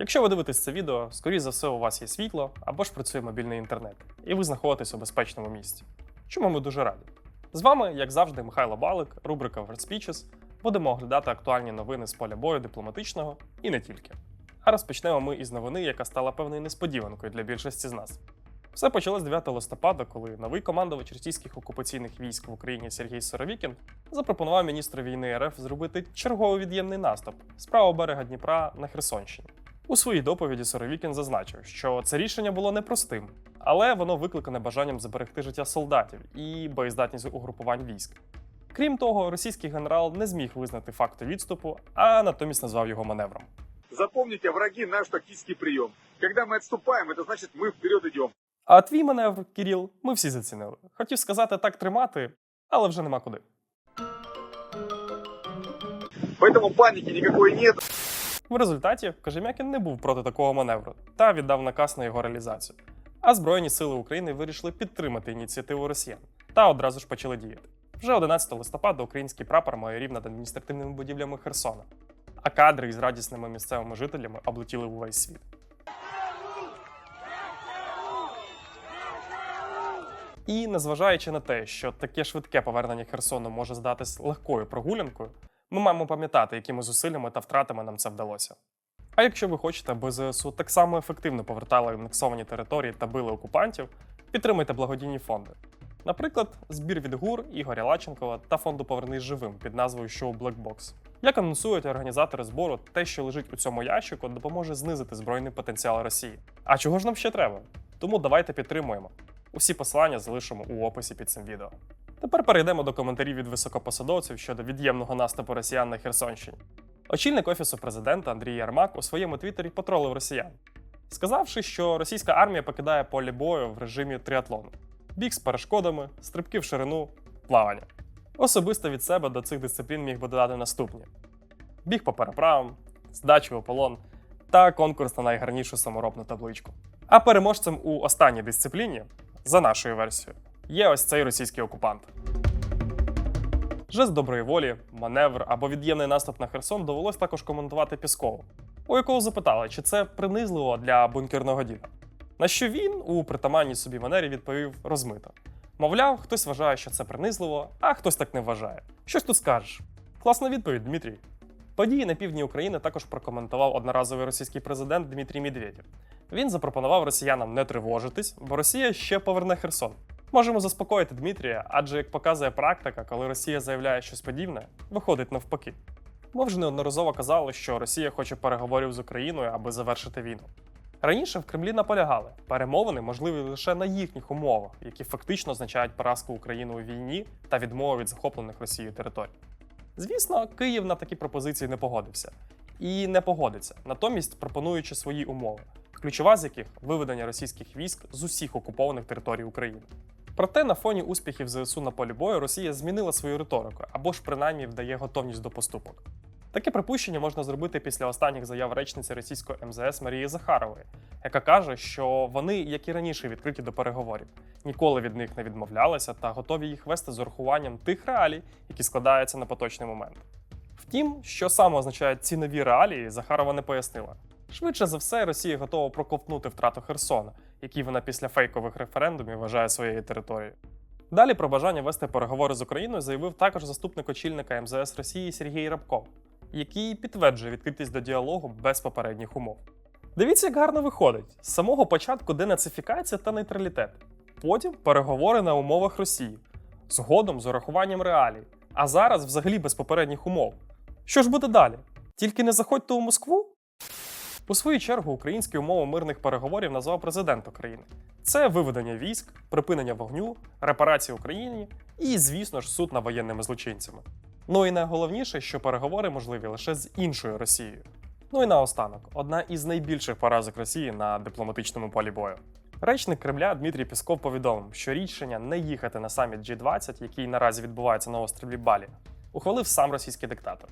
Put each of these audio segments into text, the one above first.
Якщо ви дивитесь це відео, скоріш за все, у вас є світло або ж працює мобільний інтернет, і ви знаходитесь у безпечному місці. Чому ми дуже раді. З вами, як завжди, Михайло Балик, рубрика World Speeches. Будемо оглядати актуальні новини з поля бою дипломатичного і не тільки. А розпочнемо ми із новини, яка стала певною несподіванкою для більшості з нас. Все почалось 9 листопада, коли новий командувач російських окупаційних військ в Україні Сергій Соровікін запропонував міністру війни РФ зробити черговий від'ємний наступ з правого берега Дніпра на Херсонщині. У своїй доповіді Соровікін зазначив, що це рішення було непростим, але воно викликане бажанням зберегти життя солдатів і боєздатність угрупувань військ. Крім того, російський генерал не зміг визнати факти відступу, а натомість назвав його маневром. Запомните, враги, наш тактический прием. Когда мы отступаем, это значит мы вперед идем. А твій маневр, Кіріл, ми всі зацінили. Хотів сказати так тримати, але вже нема куди. Поэтому паники никакой нет. В результаті Кожем'якін не був проти такого маневру та віддав наказ на його реалізацію. А Збройні сили України вирішили підтримати ініціативу росіян та одразу ж почали діяти. Вже 11 листопада український прапор майорів над адміністративними будівлями Херсона, а кадри із радісними місцевими жителями облетіли увесь світ. І незважаючи на те, що таке швидке повернення Херсону може здатись легкою прогулянкою, ми маємо пам'ятати, якими зусиллями та втратами нам це вдалося. А якщо ви хочете, аби ЗСУ так само ефективно повертали анексовані території та били окупантів, підтримайте благодійні фонди. Наприклад, збір від ГУР Ігоря Лаченкова та фонду Повернись живим під назвою Шоу Blackbox. Як анонсують організатори збору, те, що лежить у цьому ящику, допоможе знизити збройний потенціал Росії. А чого ж нам ще треба? Тому давайте підтримуємо. Усі посилання залишимо у описі під цим відео. Тепер перейдемо до коментарів від високопосадовців щодо від'ємного наступу росіян на Херсонщині. Очільник офісу президента Андрій Ярмак у своєму твіттері потролив росіян, сказавши, що російська армія покидає поле бою в режимі тріатлону, біг з перешкодами, стрибки в ширину, плавання. Особисто від себе до цих дисциплін міг би додати наступні: біг по переправам, здачу у полон та конкурс на найгарнішу саморобну табличку. А переможцем у останній дисципліні, за нашою версією, є ось цей російський окупант. Жест доброї волі, маневр або від'ємний наступ на Херсон довелось також коментувати Піскову, у якого запитали, чи це принизливо для бункерного діда. На що він у притаманній собі манері відповів розмито. Мовляв, хтось вважає, що це принизливо, а хтось так не вважає. Що ж тут скажеш? Класна відповідь, Дмитрій. Події на півдні України також прокоментував одноразовий російський президент Дмитрій Медведєв. Він запропонував росіянам не тривожитись, бо Росія ще поверне Херсон. Можемо заспокоїти Дмитрія, адже як показує практика, коли Росія заявляє щось подібне, виходить навпаки. Ми вже неодноразово казали, що Росія хоче переговорів з Україною, аби завершити війну. Раніше в Кремлі наполягали, перемовини можливі лише на їхніх умовах, які фактично означають поразку України у війні та відмову від захоплених Росією територій. Звісно, Київ на такі пропозиції не погодився і не погодиться, натомість пропонуючи свої умови, ключова з яких виведення російських військ з усіх окупованих територій України. Проте на фоні успіхів ЗСУ на полі бою Росія змінила свою риторику або ж принаймні вдає готовність до поступок. Таке припущення можна зробити після останніх заяв речниці російської МЗС Марії Захарової, яка каже, що вони, як і раніше, відкриті до переговорів, ніколи від них не відмовлялися та готові їх вести з урахуванням тих реалій, які складаються на поточний момент. Втім, що саме означають ці нові реалії, Захарова не пояснила. Швидше за все, Росія готова проковтнути втрату Херсона, який вона після фейкових референдумів вважає своєю територією. Далі про бажання вести переговори з Україною заявив також заступник очільника МЗС Росії Сергій Рабков, який підтверджує відкритість до діалогу без попередніх умов. Дивіться, як гарно виходить: з самого початку денацифікація та нейтралітет, потім переговори на умовах Росії, згодом з урахуванням реалій, а зараз взагалі без попередніх умов. Що ж буде далі? Тільки не заходьте у Москву? У свою чергу українські умови мирних переговорів назвав президент України. Це виведення військ, припинення вогню, репарації Україні і, звісно ж, суд над воєнними злочинцями. Ну і найголовніше, що переговори можливі лише з іншою Росією. Ну і наостанок, одна із найбільших поразок Росії на дипломатичному полі бою. Речник Кремля Дмитрій Пісков повідомив, що рішення не їхати на саміт G20, який наразі відбувається на острові Балі, ухвалив сам російський диктатор.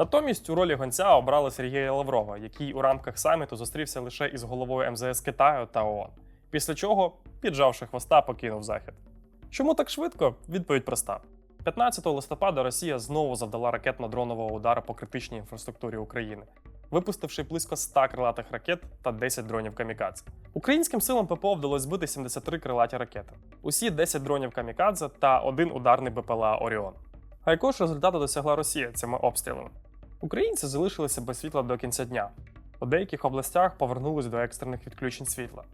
Натомість у ролі гонця обрали Сергія Лаврова, який у рамках саміту зустрівся лише із головою МЗС Китаю та ООН. Після чого, піджавши хвоста, покинув захід. Чому так швидко? Відповідь проста: 15 листопада Росія знову завдала ракетно-дронового удару по критичній інфраструктурі України. випустивши близько 100 крилатих ракет та 10 дронів камікадзе. Українським силам ППО вдалося збити 73 крилаті ракети, усі 10 дронів камікадзе та один ударний БПЛА Оріон. А якого ж результату досягла Росія цими обстрілами? Українці залишилися без світла до кінця дня. У деяких областях повернулись до екстрених відключень світла.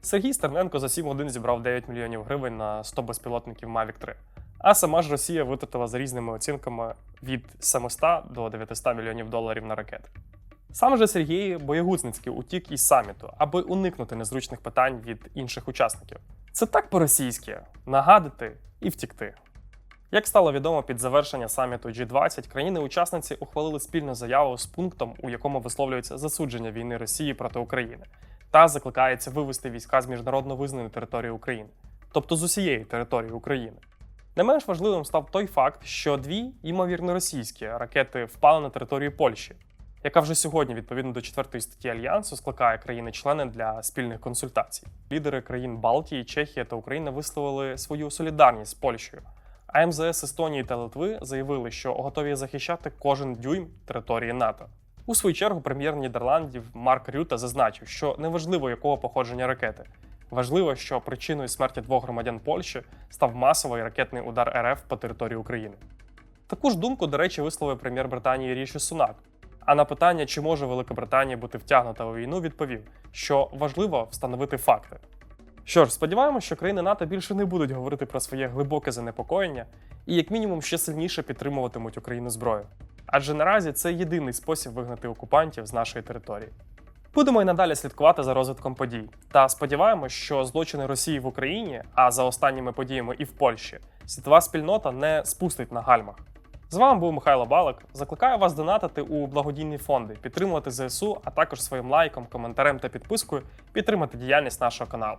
Сергій Стерненко за 7 годин зібрав 9 мільйонів гривень на 100 безпілотників Mavic 3. А сама ж Росія витратила за різними оцінками від 700 до 900 мільйонів доларів на ракети. Сам же Сергій Боєгузницький утік із саміту, аби уникнути незручних питань від інших учасників. Це так по-російськи нагадати і втікти. Як стало відомо під завершення саміту G20, країни-учасниці ухвалили спільну заяву з пунктом, у якому висловлюється засудження війни Росії проти України, та закликається вивести війська з міжнародно визнаної території України, тобто з усієї території України. Не менш важливим став той факт, що дві, ймовірно, російські ракети впали на територію Польщі, яка вже сьогодні, відповідно до 4 статті Альянсу, скликає країни-члени для спільних консультацій. Лідери країн Балтії, Чехія та Україна висловили свою солідарність з Польщею. А МЗС Естонії та Литви заявили, що готові захищати кожен дюйм території НАТО. У свою чергу прем'єр Нідерландів Марк Рюта зазначив, що неважливо якого походження ракети. Важливо, що причиною смерті двох громадян Польщі став масовий ракетний удар РФ по території України. Таку ж думку, до речі, висловив прем'єр Британії Ріші Сунак. А на питання, чи може Велика Британія бути втягнута у війну, відповів, що важливо встановити факти. Що ж, сподіваємося, що країни НАТО більше не будуть говорити про своє глибоке занепокоєння і, як мінімум, ще сильніше підтримуватимуть Україну зброю. Адже наразі це єдиний спосіб вигнати окупантів з нашої території. Будемо й надалі слідкувати за розвитком подій та сподіваємось, що злочини Росії в Україні, а за останніми подіями і в Польщі, світова спільнота не спустить на гальмах. З вами був Михайло Балик. Закликаю вас донатити у благодійні фонди, підтримувати ЗСУ, а також своїм лайком, коментарем та підпискою підтримати діяльність нашого каналу.